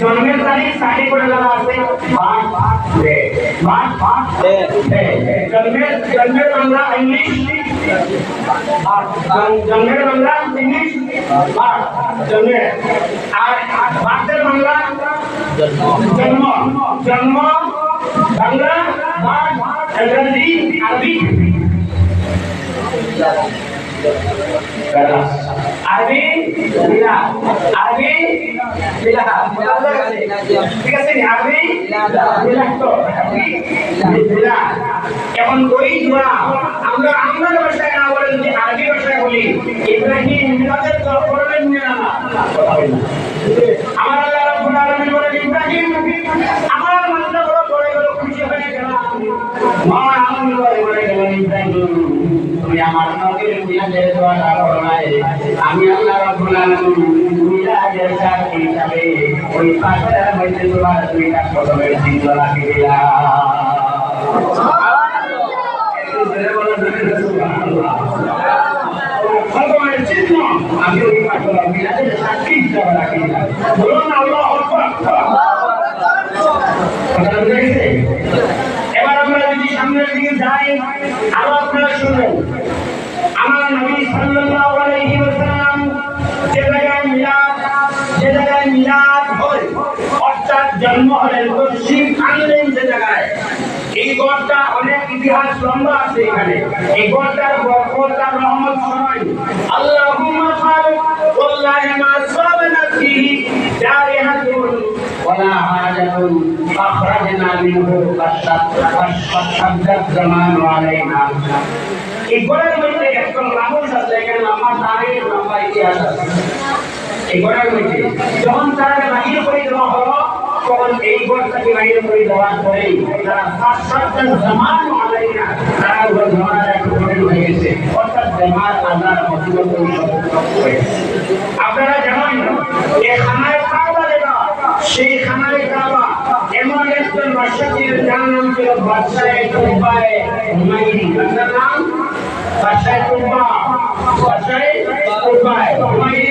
জন্মের তারিখ সাইডে করে দেওয়া আছে পাঁচ ডে পাঁচ পাঁচ ডে জন্মের জন্মের বাংলা ইংলিশ আর জন- জন্মের বাংলা ইংলিশ আর জন্মের আর বার্থের বাংলা জন্ম জন্ম বাংলা বার্থ ইংরেজি আরবি আরবি বিলা আরবি ঠিক আছে আরবি এখন ওই দোয়া আমরা আমরা ভাষায় না বলে যদি আরবি ভাষায় বলি ইব্রাহিম আমার আল্লাহ রাব্বুল বলেন আমার আমি আল্লাহ রাব্বুল আলামিন মিলাদের ওই পাথরের মধ্যে তোমার দুইটা কদমের? এবার আমরা যদি সামনের দিকে যাই, আরও জন্ম হলেন পশ্চিম আনলেন যে জায়গায় এই গড়টা অনেক ইতিহাস লম্বা আছে এখানে এই গড়টার বরকত আর রহমত শোনাই আল্লাহুম্মা খালিক ওয়াল্লাহি মা সাবানা ফিহি জারিহাতুন ولا حاجة أخرجنا منه فاشتد الزمان علينا এই ঘরের মধ্যে একজন মানুষ আছে এখানে লম্বা তারিখ লম্বা ইতিহাস আছে এই ঘরের মধ্যে যখন তারা বাহির করে দেওয়া হলো তখন এই ঘরটাকে বাহির করে দেওয়ার পরে তারা সাত সাতটা জামান আলাই না তারা জামার একটু কঠিন হয়ে গেছে। অর্থাৎ আল্লাহর মসজিদত আপনারা জানেন এই খানায় কাবা যেটা সেই খানায় কাবা এমন একজন বাদশা ছিলেন যার নাম ছিল বাদশাহ কুব্বায় হুমায়ুনি তার নাম? বাদশাহ কুব্বা বাদশাহ কুব্বায় হুমায়ুনি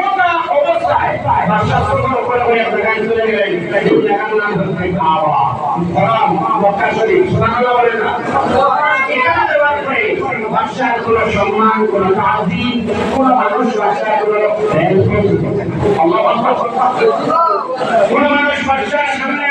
বাদশার কোনো সম্মান কোনো তাজিম কোনো মানুষ বাদশার সামনে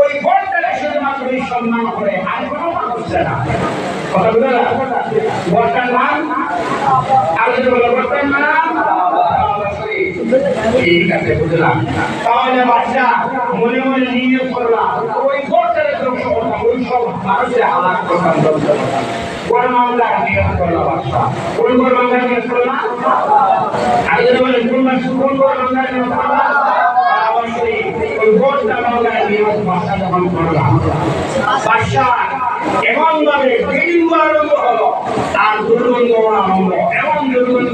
শুধুমাত্রই সম্মান করে, আর কোনো মানুষ না। কথা বুঝে না? নাম? আর যদি নাম? ঠিক আছে, বুঝলাম। তাহলে বাচ্চা, মনে মনে নিয়োগ করলাম ওই ঘরটাকে ধ্বংস করলাম ওই সব মানুষের হালাক করতাম ধ্বংস করতাম নিয়োগ করলাম বাচ্চা। কোন কোন মামলা নিয়োগ করলাম আর যদি বলেন কোন কোন কোন মামলা নিয়োগ করলাম ওই ঘরটা মামলায় নিয়োগ বাচ্চা যখন করলাম বাচ্চা এমন ভাবে আরম্ভ আর দুর্গন্ধ আরম্ভ এমন দুর্গন্ধ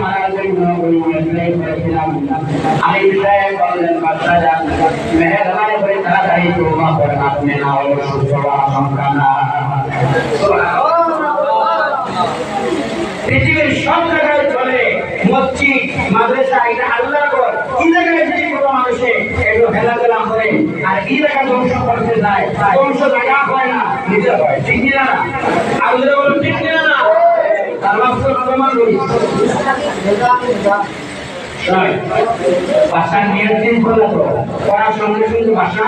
করেছিলাম সব জায়গায় চলে মাদ্রাসা, এটা আল্লাহ কর, আর এই জায়গা ধ্বংস করতে যায় ধ্বংস জায়গা হয় না নিজে হয়, ঠিক না? আর যদি বলো ঠিক কিনা না বাসার নিয়ন্ত্রণ করলে তো পড়ার সঙ্গে সঙ্গে বাসা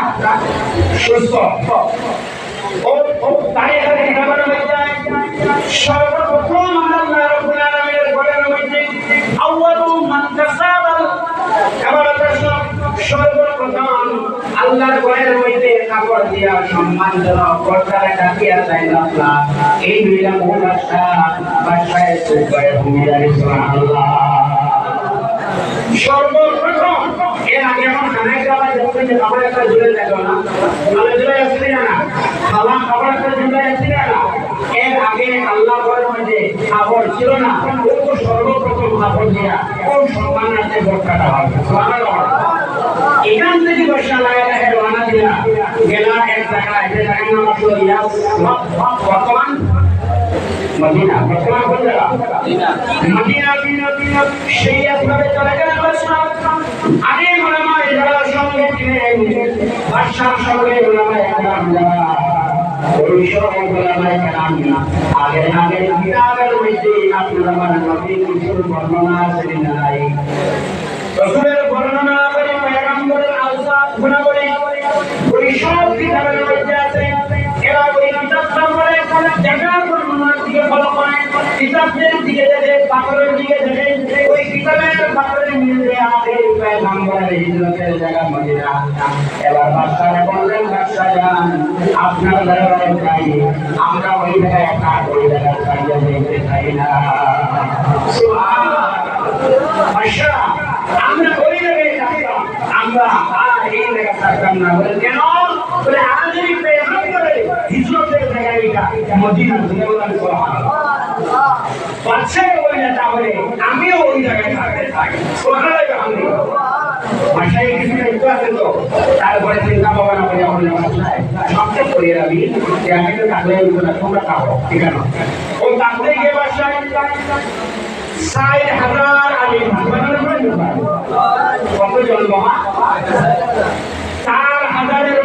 সুস্থ। ও তাই এখানে কিতাবের কাপড় দিয়া সম্মানজনক কর্তারা ডাকিয়া চাই না এই দুইটা মহাবাসা বাসায় সুখে ভূমিকা সুবহানাল্লাহ সর্বপ্রথম, এর আগে আমার খানায় একটা জুড়ে আসছে ও সর্বপ্রথম খাবার দিয়া ও আছে বর্ষাটা হবে সুবহানাল্লাহ। এখান থেকে বর্ষা লাগাই রাখে গেলা এক জায়গায় যে জায়গার নাম আসলো ইয়াস বর্তমান মদিনা বর্তমান কোন জায়গা মদিনা মদিনা সেই আসলে চলে গেলেন বাদশাহ আগে যারা সঙ্গে ছিলেন বাদশার সঙ্গে উলামা একরাম যারা ওই সব উলামা একরাম আগে আগে কিতাবের মধ্যে আপনারা নবী কিছু বর্ণনা আছে নাই রসুলের বর্ণনা সব দিকে ওই কিতাবের পাথরের মিলবে এবার বাদশাহ বললেন আপনার চাই আমরা ওই জায়গায় ওই জায়গায় চাইয়ে দেখতে চাই না। আচ্ছা আমরা ওই জায়গায় আমরা এই জায়গায় থাকতাম না বলে কেন বলে আমাদের পেগম্বরে হিজরতের জায়গায় এটা মদিনা থেকে বলেন সুবহানাল্লাহ বাচ্চা ওই না তাহলে আমিও ওই জায়গায় থাকতে তারপরে চিন্তা ভাবনা করে করে তোমরা খাব ঠিক আছে ষাট হাজার আলিম কত জন্ম চার হাজারের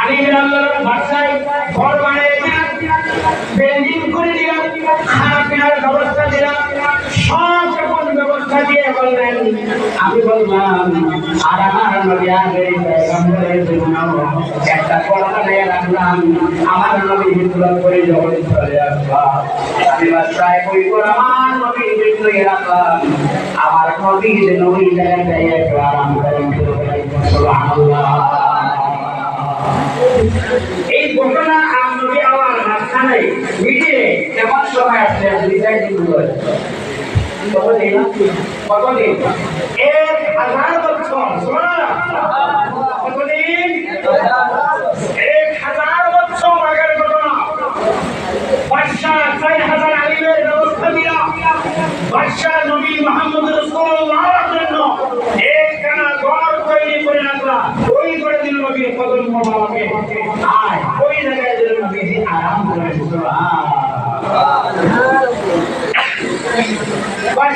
আলিমের আল্লাহর বাসায় ঘর বানিয়েছিলাম বিল্ডিং করে দিলাম। খানা পিনার ব্যবস্থা দিলাম। সব আমি বললাম, আর আমার নবী আগে পয়গম্বরের জন্য একটা কলকা নিয়ে রাখলাম। আমার নবী হিজরত করে যখন চলে আমি আমার নবী করে রাখলাম। আমার এই ঘটনা নবী আমার মাঝখানে মিটিয়ে কেমন সময় কতদিন এক হাজার বছর শোনা কতদিন এক হাজার বছর আগের ঘটনা বাদশাহ চার হাজার আলিমের ব্যবস্থা দিলা বাদশাহ নবী মোহাম্মদ রসুল্লাহর জন্য একখানা ঘর তৈরি করে রাখলা ওই করে দিল নবীর কদম বাবাকে আর ওই জায়গায় দিল নবী আরাম করে শুধু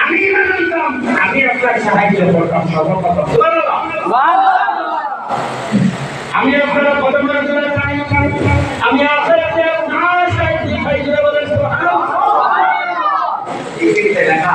আমি আনতাম আমি আপনার সাহায্য আমি আপনার কদমের আমি আখেরাতে আপনার সাহায্য পাই জোরে বলেন সুবহানাল্লাহ পৃথিবীতে লেখা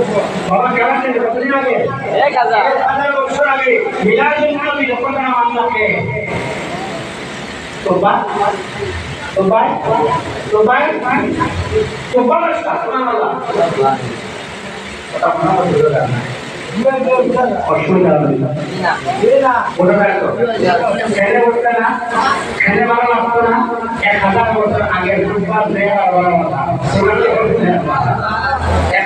বাবা কেমন আছেন? কতদিন আগে এক হাজার। বছর আগে মিলাদুন নবী যখন নাম আল্লাহকে তোবা তোবা তোবা তোবা রাস্তা সুবহানাল্লাহ কথা মনে হচ্ছে না অসুবিধা হবে না ওটা দেখো খেলে উঠবে না খেলে ভালো লাগতো না এক হাজার বছর আগে ফুটবল দেওয়া বড় কথা সোনালি করতে এক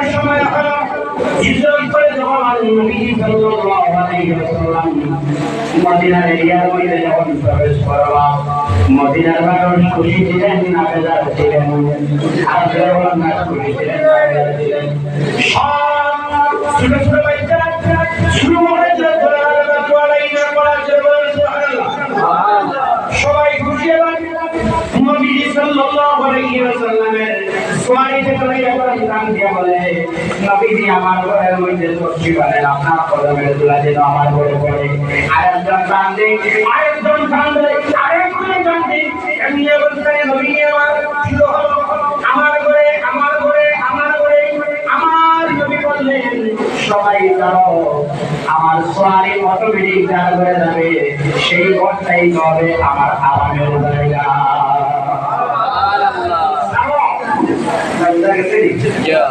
যাওয়ার সময় হলো হিজরত করে যখন নবী সাল্লাল্লাহু আলাইহি ওয়াসাল্লাম। মদিনার এরিয়ার সবাই খুশি নবীজি সাল্লাল্লাহু বলে আমার ঘরের মধ্যে সবজি আপনার কদমের যেন আমার ঘরে পড়ে আরেকজন কান্দে আরেকজন কান্দে আরেকজন কান্দে আমার ঘরে সবাই আমার অটোমেটিক যাবে সেই ঘরটাই আমার আরামের জায়গা Subhanallah. জানো? জায়গা গেছে? Yeah.